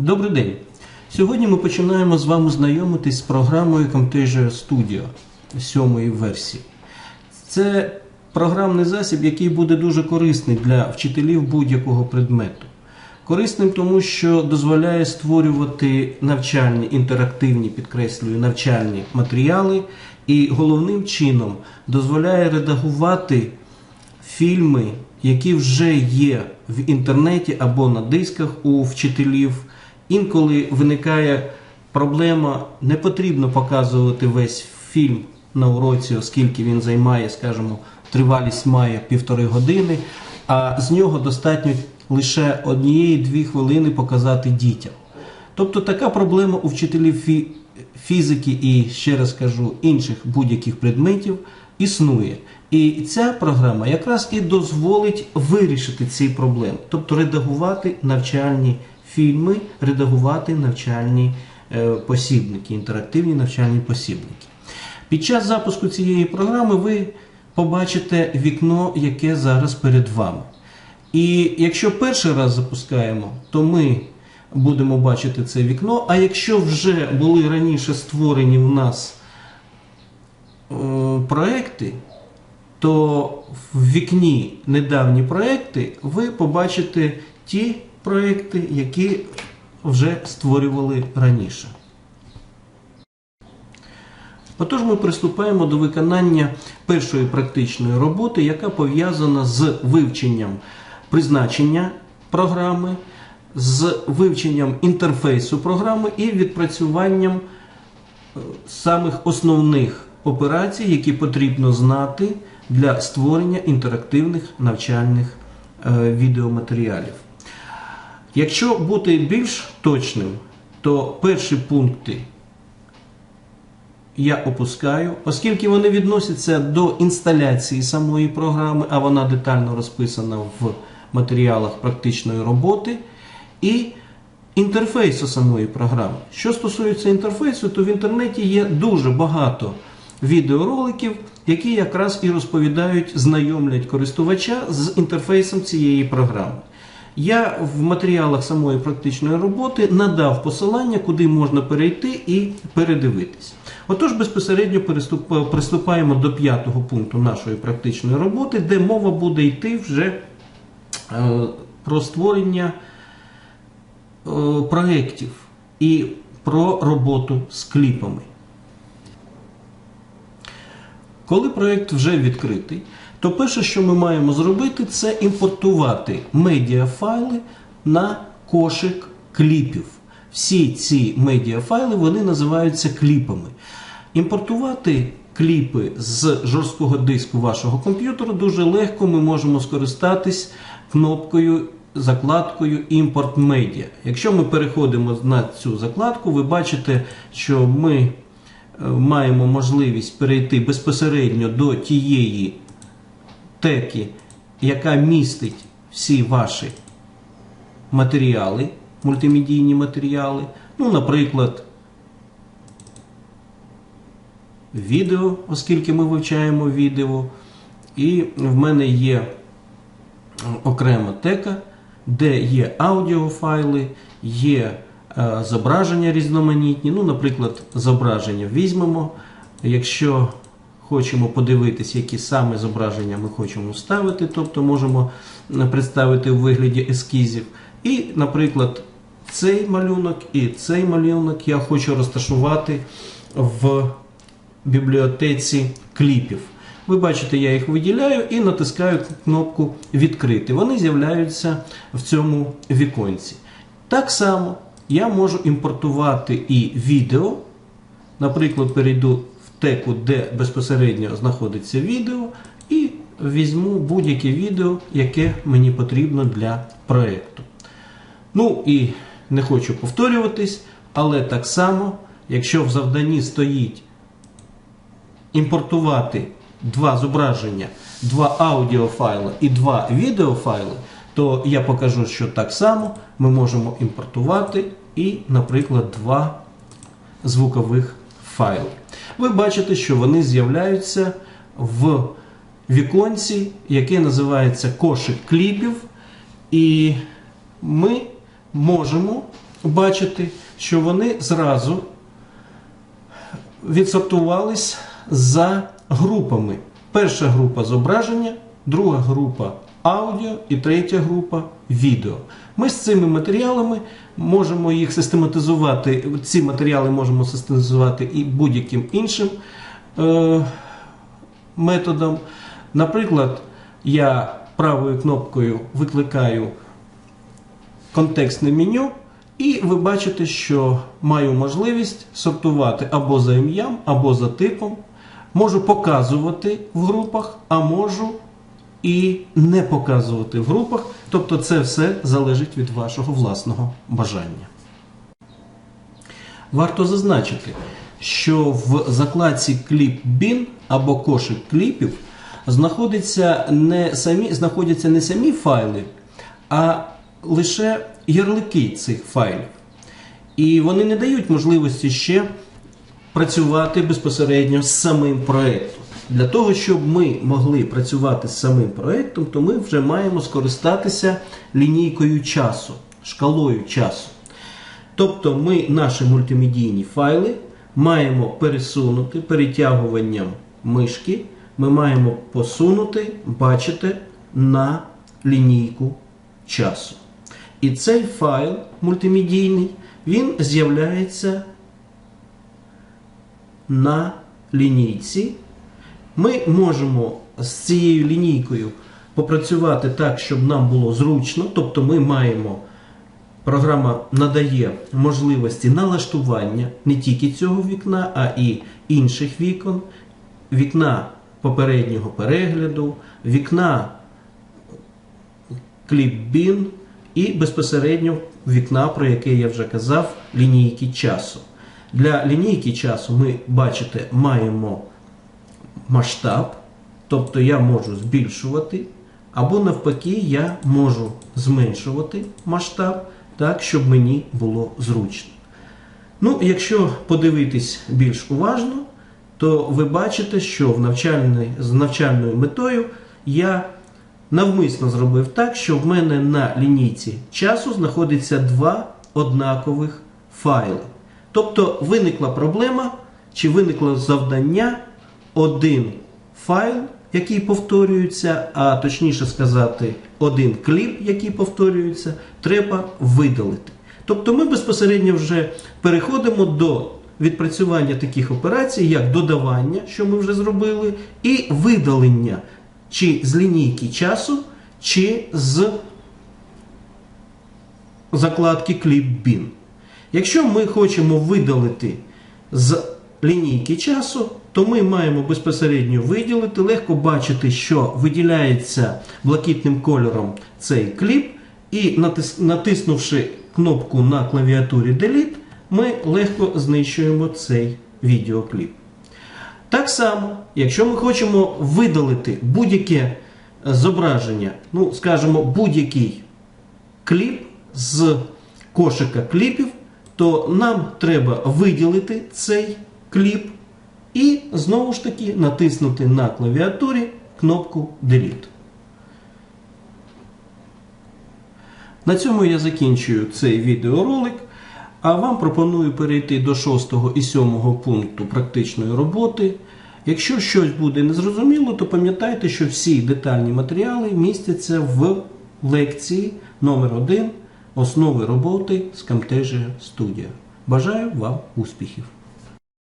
Добрий день! Сьогодні ми починаємо з вами знайомитись з програмою Camtasia Studio сьомої версії. Це програмний засіб, який буде дуже корисний для вчителів будь-якого предмету. Корисним тому, що дозволяє створювати навчальні, інтерактивні, підкреслюю, навчальні матеріали, і головним чином дозволяє редагувати фільми, які вже є в інтернеті або на дисках у вчителів. Інколи виникає проблема, не потрібно показувати весь фільм на уроці, оскільки він займає, скажімо, тривалість має півтори години, а з нього достатньо лише однієї-дві хвилини показати дітям. Тобто така проблема у вчителів фі- фізики і, ще раз кажу, інших будь-яких предметів існує. І ця програма якраз і дозволить вирішити ці проблеми, тобто редагувати навчальні фільми, редагувати навчальні е, посібники, інтерактивні навчальні посібники. Під час запуску цієї програми ви побачите вікно, яке зараз перед вами. І якщо перший раз запускаємо, то ми будемо бачити це вікно. А якщо вже були раніше створені в нас е, проекти, то в вікні недавні проекти ви побачите ті проекти, які вже створювали раніше. Отож, ми приступаємо до виконання першої практичної роботи, яка пов'язана з вивченням призначення програми, з вивченням інтерфейсу програми і відпрацюванням е, самих основних операцій, які потрібно знати для створення інтерактивних навчальних е, відеоматеріалів. Якщо бути більш точним, то перші пункти я опускаю, оскільки вони відносяться до інсталяції самої програми, а вона детально розписана в матеріалах практичної роботи, і інтерфейсу самої програми. Що стосується інтерфейсу, то в інтернеті є дуже багато відеороликів, які якраз і розповідають, знайомлять користувача з інтерфейсом цієї програми. Я в матеріалах самої практичної роботи надав посилання, куди можна перейти і передивитись. Отож, безпосередньо приступаємо до п'ятого пункту нашої практичної роботи, де мова буде йти вже е, про створення е, проєктів і про роботу з кліпами. Коли проєкт вже відкритий, то перше, що ми маємо зробити, це імпортувати медіафайли на кошик кліпів. Всі ці медіафайли вони називаються кліпами. Імпортувати кліпи з жорсткого диску вашого комп'ютера дуже легко. Ми можемо скористатись кнопкою, закладкою Імпорт медіа. Якщо ми переходимо на цю закладку, ви бачите, що ми е, маємо можливість перейти безпосередньо до тієї теки, яка містить всі ваші матеріали, мультимедійні матеріали. Ну, наприклад, відео, оскільки ми вивчаємо відео. І в мене є окрема тека, де є аудіофайли, є е, зображення різноманітні. Ну, наприклад, зображення візьмемо. Якщо хочемо подивитися, які саме зображення ми хочемо вставити, тобто можемо представити у вигляді ескізів. І, наприклад, цей малюнок і цей малюнок я хочу розташувати в бібліотеці кліпів. Ви бачите, я їх виділяю і натискаю кнопку Відкрити. Вони з'являються в цьому віконці. Так само я можу імпортувати і відео. Наприклад, перейду теку, де безпосередньо знаходиться відео, і візьму будь-яке відео, яке мені потрібно для проєкту. Ну і не хочу повторюватись, але так само, якщо в завданні стоїть імпортувати два зображення, два аудіофайли і два відеофайли, то я покажу, що так само ми можемо імпортувати і, наприклад, два звукових файли. Ви бачите, що вони з'являються в віконці, яке називається кошик кліпів, і ми можемо бачити, що вони зразу відсортувались за групами. Перша група зображення, друга група аудіо і третя група відео. Ми з цими матеріалами можемо їх систематизувати. Ці матеріали можемо систематизувати і будь-яким іншим е, методом. Наприклад, я правою кнопкою викликаю контекстне меню, і ви бачите, що маю можливість сортувати або за ім'ям, або за типом. Можу показувати в групах, а можу і не показувати в групах. Тобто це все залежить від вашого власного бажання. Варто зазначити, що в закладці Кліп Bin або кошик кліпів знаходяться не самі, знаходяться не самі файли, а лише ярлики цих файлів. І вони не дають можливості ще працювати безпосередньо з самим проєктом. Для того, щоб ми могли працювати з самим проєктом, то ми вже маємо скористатися лінійкою часу, шкалою часу. Тобто ми наші мультимедійні файли маємо пересунути перетягуванням мишки, ми маємо посунути, бачите, на лінійку часу. І цей файл мультимедійний, він з'являється на лінійці. Ми можемо з цією лінійкою попрацювати так, щоб нам було зручно. Тобто ми маємо, програма надає можливості налаштування не тільки цього вікна, а і інших вікон, вікна попереднього перегляду, вікна кліп-бін і безпосередньо вікна, про яке я вже казав, лінійки часу. Для лінійки часу ми, бачите, маємо масштаб, тобто я можу збільшувати, або навпаки, я можу зменшувати масштаб так, щоб мені було зручно. Ну, якщо подивитись більш уважно, то ви бачите, що в з навчальною метою я навмисно зробив так, що в мене на лінійці часу знаходиться два однакових файли. Тобто виникла проблема чи виникло завдання один файл, який повторюється, а точніше сказати, один кліп, який повторюється, треба видалити. Тобто ми безпосередньо вже переходимо до відпрацювання таких операцій, як додавання, що ми вже зробили, і видалення чи з лінійки часу, чи з закладки Clip-Bin. Якщо ми хочемо видалити з лінійки часу, то ми маємо безпосередньо виділити, легко бачити, що виділяється блакитним кольором цей кліп, і натиснувши кнопку на клавіатурі Delete, ми легко знищуємо цей відеокліп. Так само, якщо ми хочемо видалити будь-яке зображення, ну, скажімо, будь-який кліп з кошика кліпів, то нам треба виділити цей кліп і знову ж таки натиснути на клавіатурі кнопку Delete. На цьому я закінчую цей відеоролик. А вам пропоную перейти до 6 і 7 пункту практичної роботи. Якщо щось буде незрозуміло, то пам'ятайте, що всі детальні матеріали містяться в лекції номер 1 Основи роботи з Camtasia Studio. Бажаю вам успіхів!